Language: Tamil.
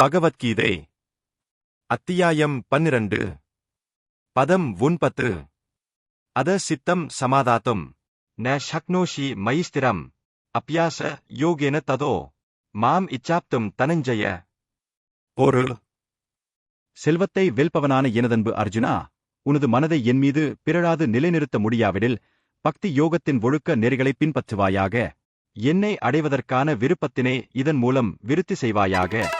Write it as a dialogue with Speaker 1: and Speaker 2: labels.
Speaker 1: பகவத்கீதை. அத்தியாயம் பன்னிரண்டு. பதம் ஒன்பது. அத சித்தம் சமாதாத்தும். ந ஷக்னோஷி மயிஸ்திரம் அப்பியாச யோகேன ததோ. மாம் இச்சாப்தும் தனஞ்சய. பொருள்
Speaker 2: செல்வத்தை வெல்பவனான எனதன்பு அர்ஜுனா உனது மனதை என் மீது பிறழாது நிலைநிறுத்த முடியாவிடில் பக்தி யோகத்தின் ஒழுக்க நெறிகளை பின்பற்றுவாயாக. என்னை அடைவதற்கான விருப்பத்தினை இதன் மூலம் விருத்தி செய்வாயாக.